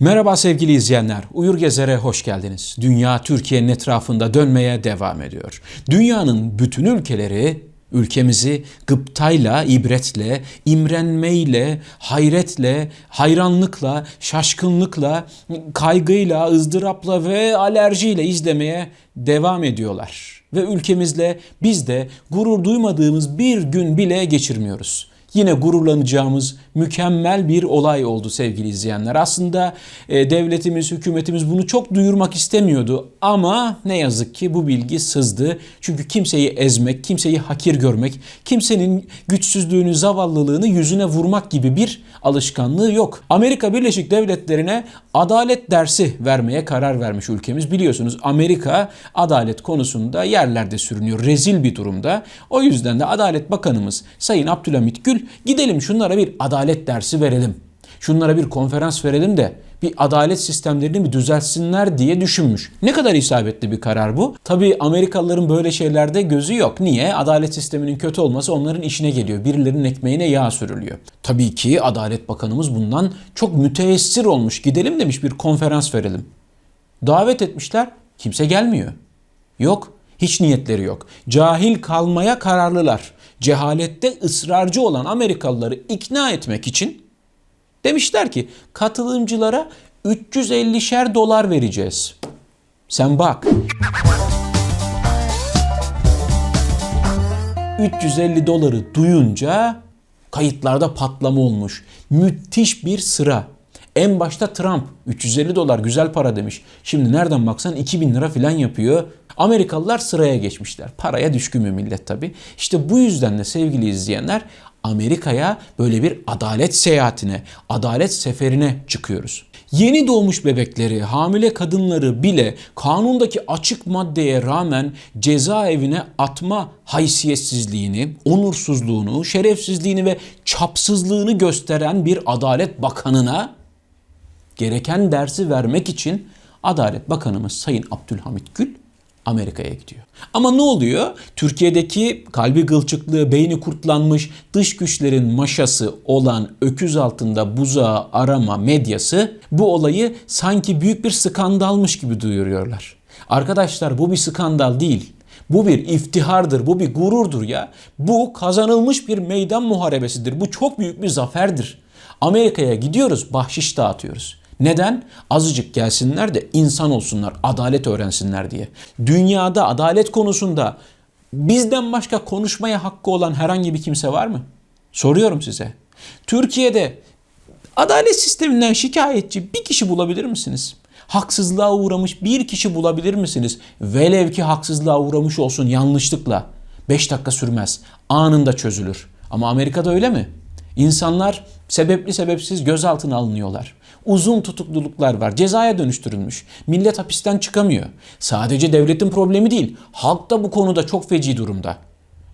Merhaba sevgili izleyenler. Uyur Gezer'e hoş geldiniz. Dünya Türkiye'nin etrafında dönmeye devam ediyor. Dünyanın bütün ülkeleri ülkemizi gıptayla, ibretle, imrenmeyle, hayretle, hayranlıkla, şaşkınlıkla, kaygıyla, ızdırapla ve alerjiyle izlemeye devam ediyorlar. Ve ülkemizle biz de gurur duymadığımız bir gün bile geçirmiyoruz yine gururlanacağımız mükemmel bir olay oldu sevgili izleyenler. Aslında e, devletimiz, hükümetimiz bunu çok duyurmak istemiyordu ama ne yazık ki bu bilgi sızdı. Çünkü kimseyi ezmek, kimseyi hakir görmek, kimsenin güçsüzlüğünü, zavallılığını yüzüne vurmak gibi bir alışkanlığı yok. Amerika Birleşik Devletleri'ne adalet dersi vermeye karar vermiş ülkemiz. Biliyorsunuz Amerika adalet konusunda yerlerde sürünüyor. Rezil bir durumda. O yüzden de Adalet Bakanımız Sayın Abdülhamit Gül gidelim şunlara bir adalet dersi verelim. Şunlara bir konferans verelim de bir adalet sistemlerini bir düzeltsinler diye düşünmüş. Ne kadar isabetli bir karar bu? Tabii Amerikalıların böyle şeylerde gözü yok. Niye? Adalet sisteminin kötü olması onların işine geliyor. Birilerinin ekmeğine yağ sürülüyor. Tabii ki Adalet Bakanımız bundan çok müteessir olmuş. Gidelim demiş bir konferans verelim. Davet etmişler. Kimse gelmiyor. Yok. Hiç niyetleri yok. Cahil kalmaya kararlılar. Cehalette ısrarcı olan Amerikalıları ikna etmek için demişler ki katılımcılara 350'şer dolar vereceğiz. Sen bak. 350 doları duyunca kayıtlarda patlama olmuş. Müthiş bir sıra. En başta Trump 350 dolar güzel para demiş. Şimdi nereden baksan 2000 lira falan yapıyor. Amerikalılar sıraya geçmişler. Paraya düşkün bir millet tabii. İşte bu yüzden de sevgili izleyenler Amerika'ya böyle bir adalet seyahatine, adalet seferine çıkıyoruz. Yeni doğmuş bebekleri, hamile kadınları bile kanundaki açık maddeye rağmen cezaevine atma haysiyetsizliğini, onursuzluğunu, şerefsizliğini ve çapsızlığını gösteren bir adalet bakanına gereken dersi vermek için Adalet Bakanımız Sayın Abdülhamit Gül Amerika'ya gidiyor. Ama ne oluyor? Türkiye'deki kalbi gılçıklığı, beyni kurtlanmış, dış güçlerin maşası olan öküz altında buzağı arama medyası bu olayı sanki büyük bir skandalmış gibi duyuruyorlar. Arkadaşlar bu bir skandal değil. Bu bir iftihardır, bu bir gururdur ya. Bu kazanılmış bir meydan muharebesidir. Bu çok büyük bir zaferdir. Amerika'ya gidiyoruz, bahşiş dağıtıyoruz. Neden? Azıcık gelsinler de insan olsunlar, adalet öğrensinler diye. Dünyada adalet konusunda bizden başka konuşmaya hakkı olan herhangi bir kimse var mı? Soruyorum size. Türkiye'de adalet sisteminden şikayetçi bir kişi bulabilir misiniz? Haksızlığa uğramış bir kişi bulabilir misiniz? Velev ki haksızlığa uğramış olsun yanlışlıkla. 5 dakika sürmez. Anında çözülür. Ama Amerika'da öyle mi? İnsanlar sebepli sebepsiz gözaltına alınıyorlar. Uzun tutukluluklar var. Cezaya dönüştürülmüş. Millet hapisten çıkamıyor. Sadece devletin problemi değil. Halk da bu konuda çok feci durumda.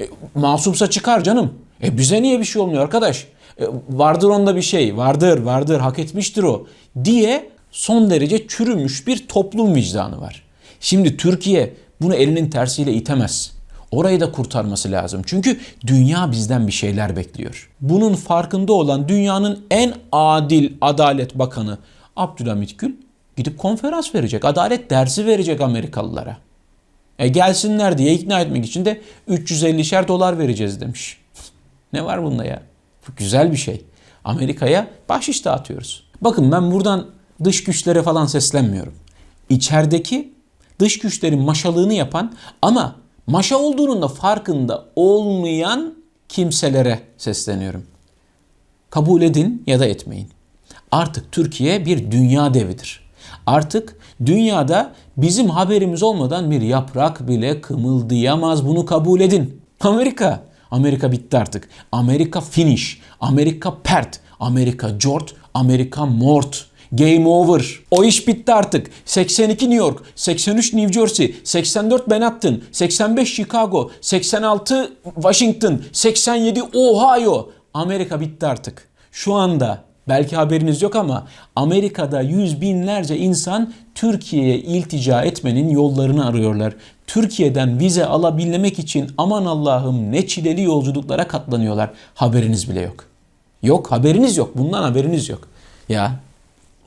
E, masumsa çıkar canım. E bize niye bir şey olmuyor arkadaş? E, vardır onda bir şey. Vardır, vardır. Hak etmiştir o. Diye son derece çürümüş bir toplum vicdanı var. Şimdi Türkiye bunu elinin tersiyle itemez. Orayı da kurtarması lazım. Çünkü dünya bizden bir şeyler bekliyor. Bunun farkında olan dünyanın en adil adalet bakanı Abdülhamit Gül gidip konferans verecek. Adalet dersi verecek Amerikalılara. E gelsinler diye ikna etmek için de 350'şer dolar vereceğiz demiş. ne var bunda ya? Bu güzel bir şey. Amerika'ya bahşiş dağıtıyoruz. Bakın ben buradan dış güçlere falan seslenmiyorum. İçerideki dış güçlerin maşalığını yapan ama maşa olduğunun da farkında olmayan kimselere sesleniyorum. Kabul edin ya da etmeyin. Artık Türkiye bir dünya devidir. Artık dünyada bizim haberimiz olmadan bir yaprak bile kımıldayamaz. Bunu kabul edin. Amerika, Amerika bitti artık. Amerika finish, Amerika pert, Amerika jort, Amerika mort. Game over. O iş bitti artık. 82 New York, 83 New Jersey, 84 Manhattan, 85 Chicago, 86 Washington, 87 Ohio. Amerika bitti artık. Şu anda belki haberiniz yok ama Amerika'da yüz binlerce insan Türkiye'ye iltica etmenin yollarını arıyorlar. Türkiye'den vize alabilmek için aman Allah'ım ne çileli yolculuklara katlanıyorlar. Haberiniz bile yok. Yok haberiniz yok. Bundan haberiniz yok. Ya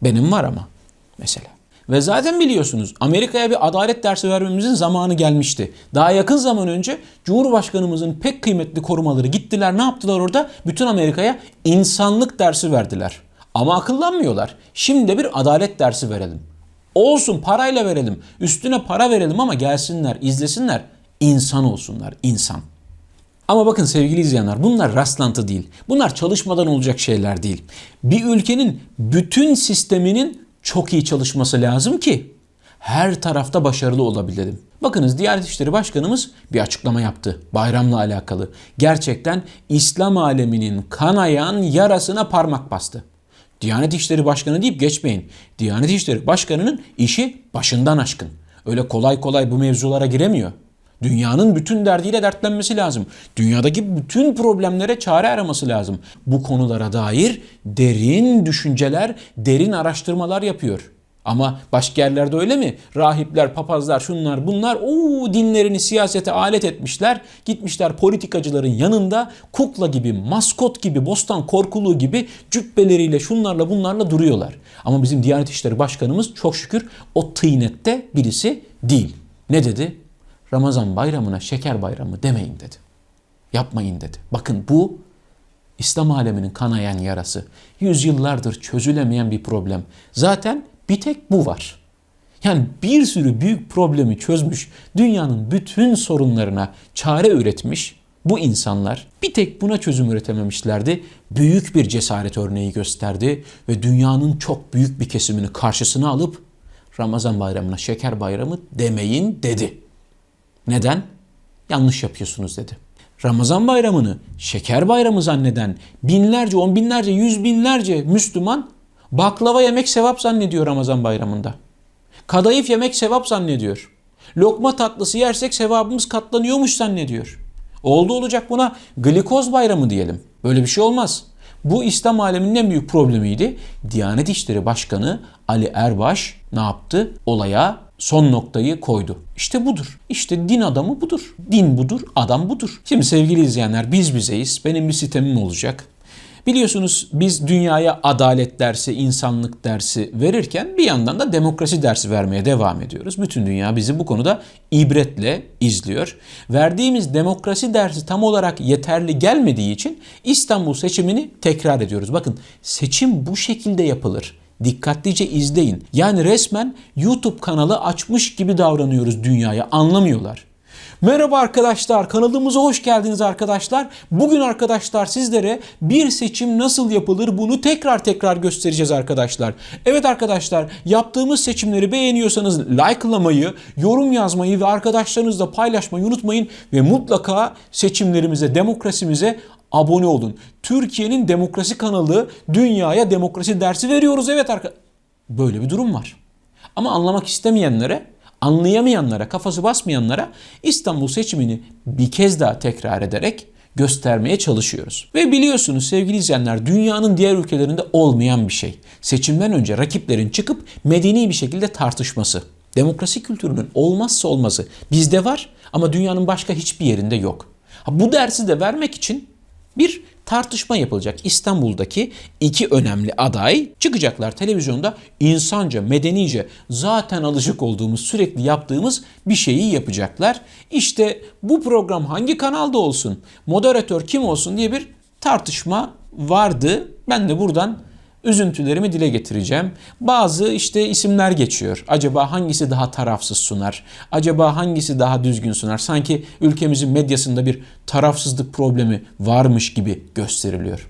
Benim var ama mesela. Ve zaten biliyorsunuz Amerika'ya bir adalet dersi vermemizin zamanı gelmişti. Daha yakın zaman önce Cumhurbaşkanımızın pek kıymetli korumaları gittiler ne yaptılar orada? Bütün Amerika'ya insanlık dersi verdiler. Ama akıllanmıyorlar. Şimdi de bir adalet dersi verelim. Olsun parayla verelim. Üstüne para verelim ama gelsinler, izlesinler. İnsan olsunlar, insan. Ama bakın sevgili izleyenler bunlar rastlantı değil. Bunlar çalışmadan olacak şeyler değil. Bir ülkenin bütün sisteminin çok iyi çalışması lazım ki her tarafta başarılı olabilelim. Bakınız Diyanet İşleri Başkanımız bir açıklama yaptı bayramla alakalı. Gerçekten İslam aleminin kanayan yarasına parmak bastı. Diyanet İşleri Başkanı deyip geçmeyin. Diyanet İşleri Başkanı'nın işi başından aşkın. Öyle kolay kolay bu mevzulara giremiyor. Dünyanın bütün derdiyle dertlenmesi lazım. Dünyadaki bütün problemlere çare araması lazım. Bu konulara dair derin düşünceler, derin araştırmalar yapıyor. Ama başka yerlerde öyle mi? Rahipler, papazlar, şunlar bunlar o dinlerini siyasete alet etmişler. Gitmişler politikacıların yanında kukla gibi, maskot gibi, bostan korkuluğu gibi cübbeleriyle şunlarla bunlarla duruyorlar. Ama bizim Diyanet İşleri Başkanımız çok şükür o tıynette birisi değil. Ne dedi? Ramazan bayramına şeker bayramı demeyin dedi. Yapmayın dedi. Bakın bu İslam aleminin kanayan yarası. Yüzyıllardır çözülemeyen bir problem. Zaten bir tek bu var. Yani bir sürü büyük problemi çözmüş, dünyanın bütün sorunlarına çare üretmiş bu insanlar bir tek buna çözüm üretememişlerdi. Büyük bir cesaret örneği gösterdi ve dünyanın çok büyük bir kesimini karşısına alıp Ramazan bayramına şeker bayramı demeyin dedi. Neden? Yanlış yapıyorsunuz dedi. Ramazan bayramını şeker bayramı zanneden binlerce, on binlerce, yüz binlerce Müslüman baklava yemek sevap zannediyor Ramazan bayramında. Kadayıf yemek sevap zannediyor. Lokma tatlısı yersek sevabımız katlanıyormuş zannediyor. Oldu olacak buna glikoz bayramı diyelim. Böyle bir şey olmaz. Bu İslam aleminin en büyük problemiydi. Diyanet İşleri Başkanı Ali Erbaş ne yaptı? Olaya son noktayı koydu. İşte budur. İşte din adamı budur. Din budur, adam budur. Şimdi sevgili izleyenler biz bizeyiz. Benim bir sitemim olacak. Biliyorsunuz biz dünyaya adalet dersi, insanlık dersi verirken bir yandan da demokrasi dersi vermeye devam ediyoruz. Bütün dünya bizi bu konuda ibretle izliyor. Verdiğimiz demokrasi dersi tam olarak yeterli gelmediği için İstanbul seçimini tekrar ediyoruz. Bakın seçim bu şekilde yapılır. Dikkatlice izleyin. Yani resmen YouTube kanalı açmış gibi davranıyoruz dünyaya. Anlamıyorlar. Merhaba arkadaşlar kanalımıza hoş geldiniz arkadaşlar. Bugün arkadaşlar sizlere bir seçim nasıl yapılır bunu tekrar tekrar göstereceğiz arkadaşlar. Evet arkadaşlar yaptığımız seçimleri beğeniyorsanız likelamayı, yorum yazmayı ve arkadaşlarınızla paylaşmayı unutmayın. Ve mutlaka seçimlerimize, demokrasimize abone olun. Türkiye'nin demokrasi kanalı dünyaya demokrasi dersi veriyoruz. Evet arkadaşlar. Böyle bir durum var. Ama anlamak istemeyenlere anlayamayanlara, kafası basmayanlara İstanbul seçimini bir kez daha tekrar ederek göstermeye çalışıyoruz. Ve biliyorsunuz sevgili izleyenler dünyanın diğer ülkelerinde olmayan bir şey. Seçimden önce rakiplerin çıkıp medeni bir şekilde tartışması. Demokrasi kültürünün olmazsa olmazı. Bizde var ama dünyanın başka hiçbir yerinde yok. Ha, bu dersi de vermek için bir tartışma yapılacak. İstanbul'daki iki önemli aday çıkacaklar televizyonda insanca, medenice zaten alışık olduğumuz, sürekli yaptığımız bir şeyi yapacaklar. İşte bu program hangi kanalda olsun, moderatör kim olsun diye bir tartışma vardı. Ben de buradan üzüntülerimi dile getireceğim. Bazı işte isimler geçiyor. Acaba hangisi daha tarafsız sunar? Acaba hangisi daha düzgün sunar? Sanki ülkemizin medyasında bir tarafsızlık problemi varmış gibi gösteriliyor.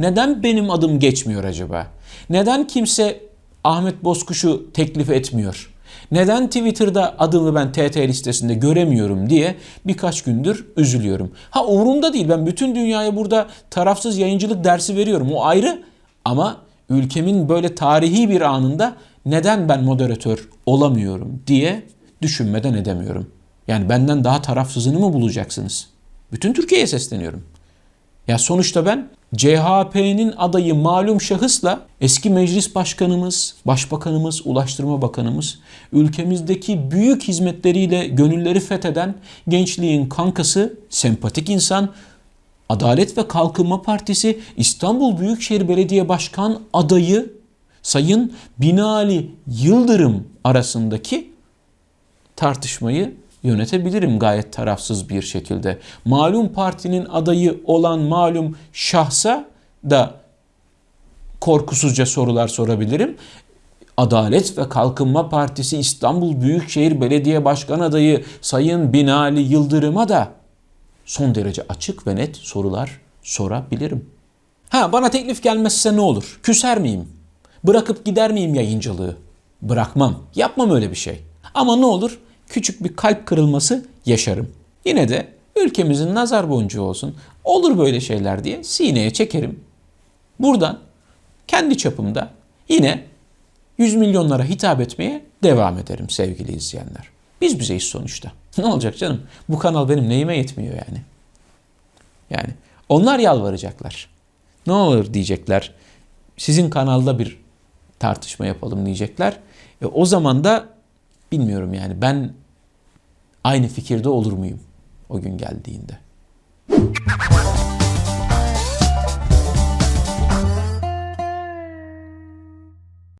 Neden benim adım geçmiyor acaba? Neden kimse Ahmet Bozkuş'u teklif etmiyor? Neden Twitter'da adımı ben TT listesinde göremiyorum diye birkaç gündür üzülüyorum. Ha umurumda değil ben bütün dünyaya burada tarafsız yayıncılık dersi veriyorum o ayrı ama ülkemin böyle tarihi bir anında neden ben moderatör olamıyorum diye düşünmeden edemiyorum. Yani benden daha tarafsızını mı bulacaksınız? Bütün Türkiye'ye sesleniyorum. Ya sonuçta ben CHP'nin adayı malum şahısla eski meclis başkanımız, başbakanımız, ulaştırma bakanımız, ülkemizdeki büyük hizmetleriyle gönülleri fetheden gençliğin kankası, sempatik insan, Adalet ve Kalkınma Partisi İstanbul Büyükşehir Belediye Başkan adayı Sayın Binali Yıldırım arasındaki tartışmayı yönetebilirim gayet tarafsız bir şekilde. Malum partinin adayı olan malum şahsa da korkusuzca sorular sorabilirim. Adalet ve Kalkınma Partisi İstanbul Büyükşehir Belediye Başkan adayı Sayın Binali Yıldırım'a da son derece açık ve net sorular sorabilirim. Ha bana teklif gelmezse ne olur? Küser miyim? Bırakıp gider miyim yayıncılığı? Bırakmam. Yapmam öyle bir şey. Ama ne olur? Küçük bir kalp kırılması yaşarım. Yine de ülkemizin nazar boncuğu olsun. Olur böyle şeyler diye sineye çekerim. Buradan kendi çapımda yine yüz milyonlara hitap etmeye devam ederim sevgili izleyenler. Biz bizeyiz sonuçta. Ne olacak canım? Bu kanal benim neyime yetmiyor yani. Yani onlar yalvaracaklar. Ne olur diyecekler. Sizin kanalda bir tartışma yapalım diyecekler. E, o zaman da bilmiyorum yani ben aynı fikirde olur muyum o gün geldiğinde.